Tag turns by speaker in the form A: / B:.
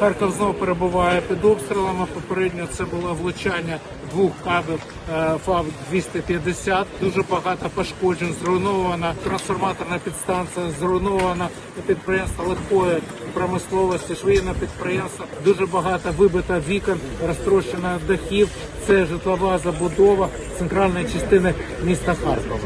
A: Харків знову перебуває під обстрілами. Попередньо це було влучання двох кабів е, ФАВ 250 Дуже багато пошкоджень. Зруйнована трансформаторна підстанція, зруйнована підприємство легкої промисловості, швейне підприємство. Дуже багато вибито вікон, розтрощено дахів. Це житлова забудова центральної частини міста Харкова.